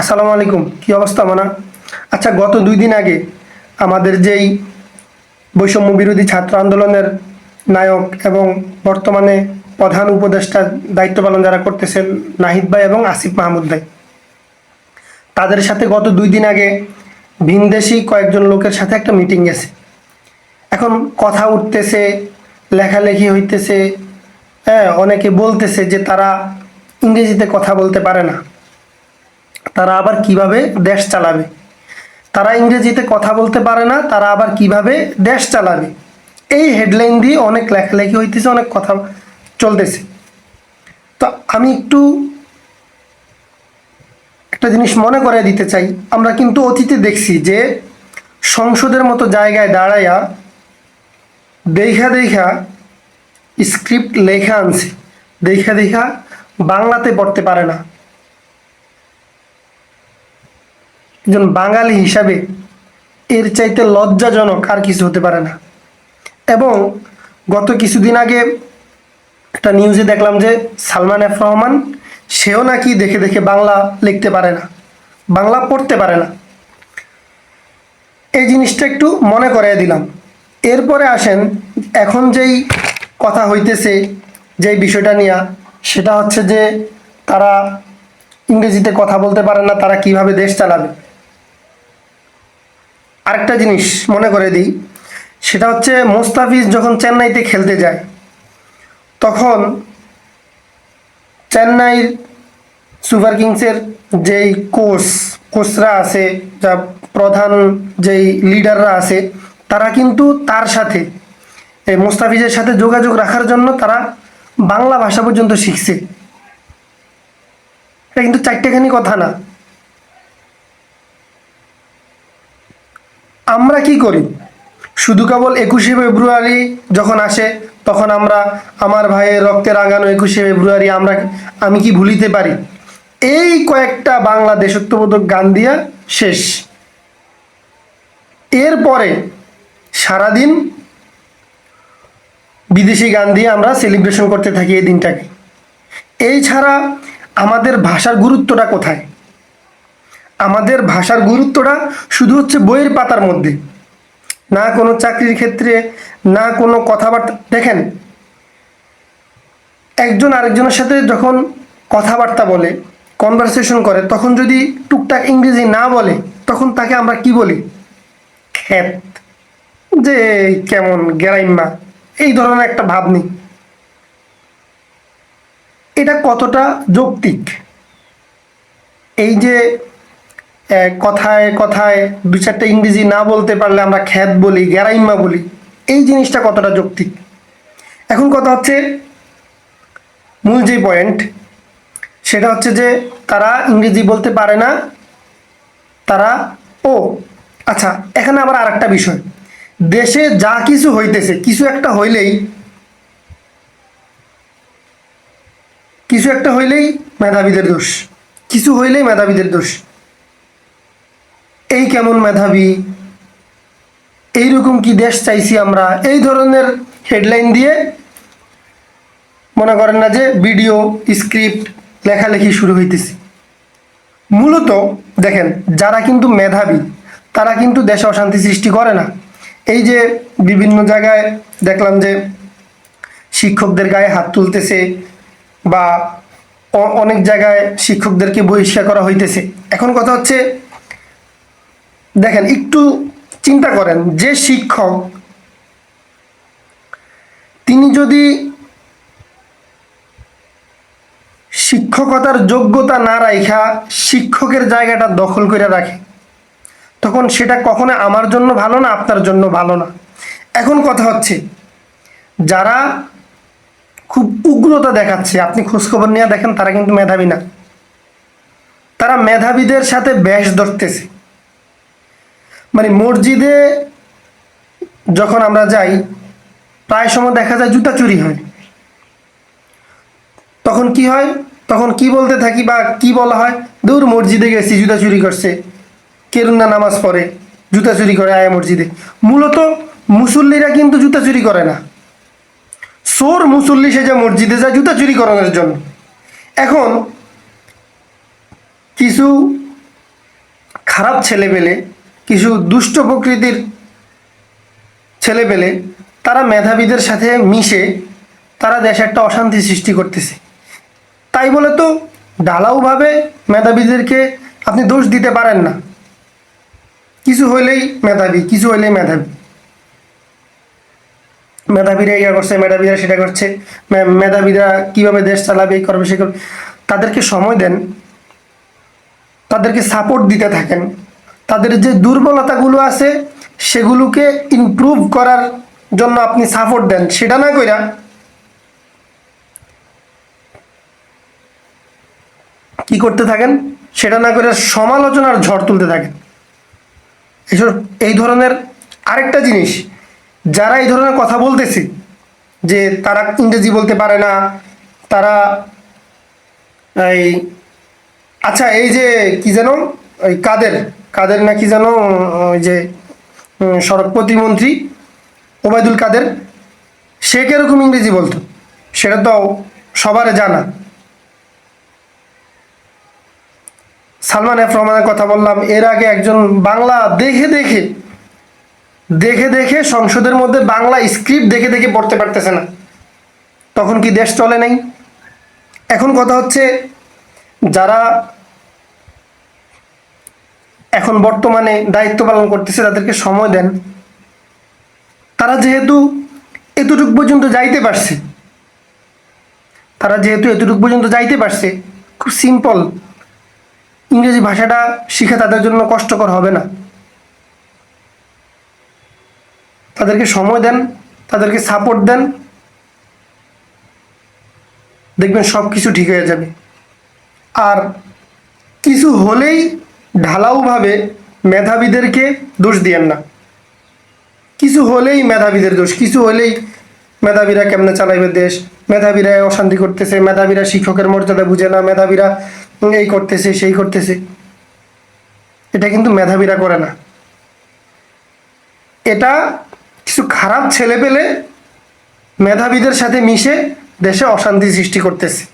আসসালামু আলাইকুম। কি অবস্থা, মানা? আচ্ছা গত দুই দিন আগে আমাদের যেই বৈষম্য বিরোধী ছাত্র আন্দোলনের নায়ক এবং বর্তমানে প্রধান উপদেষ্টার দায়িত্ব পালন যারা করতেছেন নাহিদ ভাই এবং আসিফ মাহমুদ ভাই, তাদের সাথে গত দুই দিন আগে ভিনদেশি কয়েকজন লোকের সাথে একটা মিটিং গেছে। এখন কথা উঠতেছে, লেখালেখি হইতেছে হ্যাঁ অনেকে বলতেছে যে তারা ইংরেজিতে কথা বলতে পারে না। তারা আবার কীভাবে দেশ চালাবে? তারা ইংরেজিতে কথা বলতে পারে না, তারা আবার কীভাবে দেশ চালাবে? এই হেডলাইন দিয়ে অনেক লেখালেখি হইতেছে, অনেক কথা চলতেছে। তো আমি একটু একটা জিনিস মনে করে দিতে চাই। আমরা কিন্তু অতীতে দেখছি যে সংসদের মতো জায়গায় দাঁড়াইয়া দেখা দেখা স্ক্রিপ্ট লেখা আনছে। দেখা দেখা বাংলাতে পড়তে পারে না। একজন বাঙালি হিসাবে এর চাইতে লজ্জাজনক আর কিছু হতে পারে না। এবং গত কিছুদিন আগে একটা নিউজে দেখলাম যে সালমান এফ রহমান, সেও নাকি দেখে দেখে বাংলা লিখতে পারে না, বাংলা পড়তে পারে না। এই জিনিসটা একটু মনে করাই দিলাম। এরপরে আসেন, এখন যেই কথা হইতেছে, যেই বিষয়টা নিয়ে, সেটা হচ্ছে যে তারা ইংরেজিতে কথা বলতে পারে না, তারা কীভাবে দেশ চালাবে। আরেকটা জিনিস মনে করে দিই, সেটা হচ্ছে মোস্তাফিজ যখন চেন্নাইতে খেলতে যায়, তখন চেন্নাইর সুপার কিংসের যেই কোচ, কোচরা আছে, যা প্রধান যেই লিডাররা আছে, তারা কিন্তু তার সাথে, এই মোস্তাফিজের সাথে যোগাযোগ রাখার জন্য তারা বাংলা ভাষা পর্যন্ত শিখছে। এটা কিন্তু চারটেখানি কথা না। আমরা কি করি? শুধু কেবল একুশে ফেব্রুয়ারি যখন আসে, তখন আমরা আমার ভাইয়ের রক্তে রাঙানো একুশে ফেব্রুয়ারি আমরা আমি কি ভুলিতে পারি? এই কয়েকটা বাংলা দেশত্ববোধক গান দিয়া শেষ। এরপরে সারাদিন বিদেশি গান দিয়ে আমরা সেলিব্রেশন করতে থাকি এই দিনটাকে। এই ছাড়া আমাদের ভাষার গুরুত্বটা কোথায়? আমাদের ভাষার গুরুত্বটা শুধু হচ্ছে বইয়ের পাতার মধ্যে। না কোনো চাকরির ক্ষেত্রে, না কোনো কথাবার্তা, দেখেন, একজন আরেকজনের সাথে যখন কথাবার্তা বলে কনভারসেশন করে, তখন যদি টুকটাক ইংরেজি না বলে, তখন তাকে আমরা কি বলি? খ্যাত। যে কেমন গেরাইম্মা এই ধরনের একটা ভাব নেই এটা কতটা যৌক্তিক? এই যে কথায় কথায় দু চারটা ইংরেজি না বলতে পারলে আমরা খ্যাত বলি, গ্যারাইম্মা বলি। এই জিনিসটা কতটা যৌক্তিক? এখন কথা হচ্ছে, মূল যে পয়েন্ট সেটা হচ্ছে যে তারা ইংরেজি বলতে পারে না, তারা ও আচ্ছা এখানে আবার আরেকটা বিষয়। দেশে যা কিছু হইতেছে, কিছু একটা হইলেই, কিছু একটা হইলেই মেধাবীদের দোষ, কিছু হইলেই মেধাবীদের দোষ। এই কেমন মেধাবী? এইরকম কি দেশ চাইছি আমরা? এই ধরনের হেডলাইন দিয়ে মনে করেন না যে ভিডিও স্ক্রিপ্ট লেখালেখি শুরু হইতেছে। মূলত দেখেন, যারা কিন্তু মেধাবী, তারা কিন্তু দেশে অশান্তি সৃষ্টি করে না। এই যে বিভিন্ন জায়গায় দেখলাম যে শিক্ষকদের গায়ে হাত তুলতেছে বা অনেক জায়গায় শিক্ষকদেরকে বহিষ্কার করা হইতেছে। এখন কথা হচ্ছে দেখেন, একটু চিন্তা করেন, যে শিক্ষক, তিনি যদি শিক্ষকতার যোগ্যতা না রাখা শিক্ষকের জায়গাটা দখল করে রাখে, তখন সেটা কখনো আমার জন্য ভালো না, আপনার জন্য ভালো না। এখন কথা হচ্ছে, যারা খুব উগ্রতা দেখাচ্ছে, আপনি খোঁজখবর নিয়ে দেখেন, তারা কিন্তু মেধাবী না। তারা মেধাবীদের সাথে ব্যাস ধরতেছে। মানে মসজিদে যখন আমরা যাই, প্রায় সময় দেখা যায় জুতা চুরি হয়। তখন কি হয়? তখন কি বলতে থাকি বা কি বলা হয়? দূর মসজিদে গেছি, জুতা চুরি করছে। কেরুন্না নামাজ পড়ে, জুতা চুরি করে আয়া মসজিদে। মূলত মুসল্লিরা কিন্তু জুতা চুরি করে না। সোর মুসল্লি সেজে মসজিদে যায় জুতা চুরি করানোর জন্য। এখন কিছু খারাপ ছেলে পেলে কিছু দুষ্ট প্রকৃতির ছেলে পেলে তারা মেধাবীদের সাথে মিশে তারা দেশে একটা অশান্তি সৃষ্টি করতেছে। তাই বলে তো ঢালাওভাবে মেধাবীদেরকে আপনি দোষ দিতে পারেন না। কিছু হইলেই মেধাবী, কিছু হইলেই মেধাবী। মেধাবীরা ইয়া করছে, মেধাবীরা সেটা করছে মেধাবীরা কীভাবে দেশ চালাবে, এই করবে, সে করবে, তাদেরকে সময় দেন, তাদেরকে সাপোর্ট দিতে থাকেন। তাদের যে দুর্বলতাগুলো আছে, সেগুলোকে ইমপ্রুভ করার জন্য আপনি সাপোর্ট দেন। সেটা না কইরা কি করতে থাকেন? সেটা না করে সমালোচনার ঝড় তুলতে থাকেন। এসব, এই ধরনের আরেকটা জিনিস, যারা এই ধরনের কথা বলতেছে, যে তারা ইংরেজি বলতে পারে না, তারা এই আচ্ছা এই যে কি যেন, ওই কাদের? কাদের নাকি যেন ওই যে সড়ক প্রতিমন্ত্রী ওবায়দুল কাদের? সে কীরকম ইংরেজি বলতো? সেটা তো সবার জানা। সালমান এফ রহমানের কথা বললাম, এর আগে একজন বাংলা দেখে দেখে দেখে দেখে সংসদের মধ্যে বাংলা স্ক্রিপ্ট দেখে দেখে পড়তে পারতেছে না। তখন কি দেশ চলে নাই? এখন কথা হচ্ছে, যারা এখন বর্তমানে দায়িত্ব পালন করতেছে, তাদেরকে সময় দেন। তারা যেহেতু এতটুকু পর্যন্ত যাইতে পারছে, তারা যেহেতু এতটুকু পর্যন্ত যাইতে পারছে, খুব সিম্পল ইংরেজি ভাষাটা শিখে তাদের জন্য কষ্টকর হবে না। তাদেরকে সময় দেন, তাদেরকে সাপোর্ট দেন। দেখবেন সব কিছু ঠিক হয়ে যাবে। আর কিছু হলেই ঢালাওভাবে মেধাবীদেরকে দোষ দিয়েন না। কিছু হলেই মেধাবীদের দোষ, কিছু হলেই মেধাবীরা কেমনে চালাইবে দেশ? মেধাবীরা অশান্তি করতেছে, মেধাবীরা শিক্ষকের মর্যাদা বুঝে না, মেধাবীরা এই করতেছে, সেই করতেছে। এটা কিন্তু মেধাবীরা করে না। এটা কিছু খারাপ ছেলে পেলে মেধাবীদের সাথে মিশে দেশে অশান্তি সৃষ্টি করতেছে।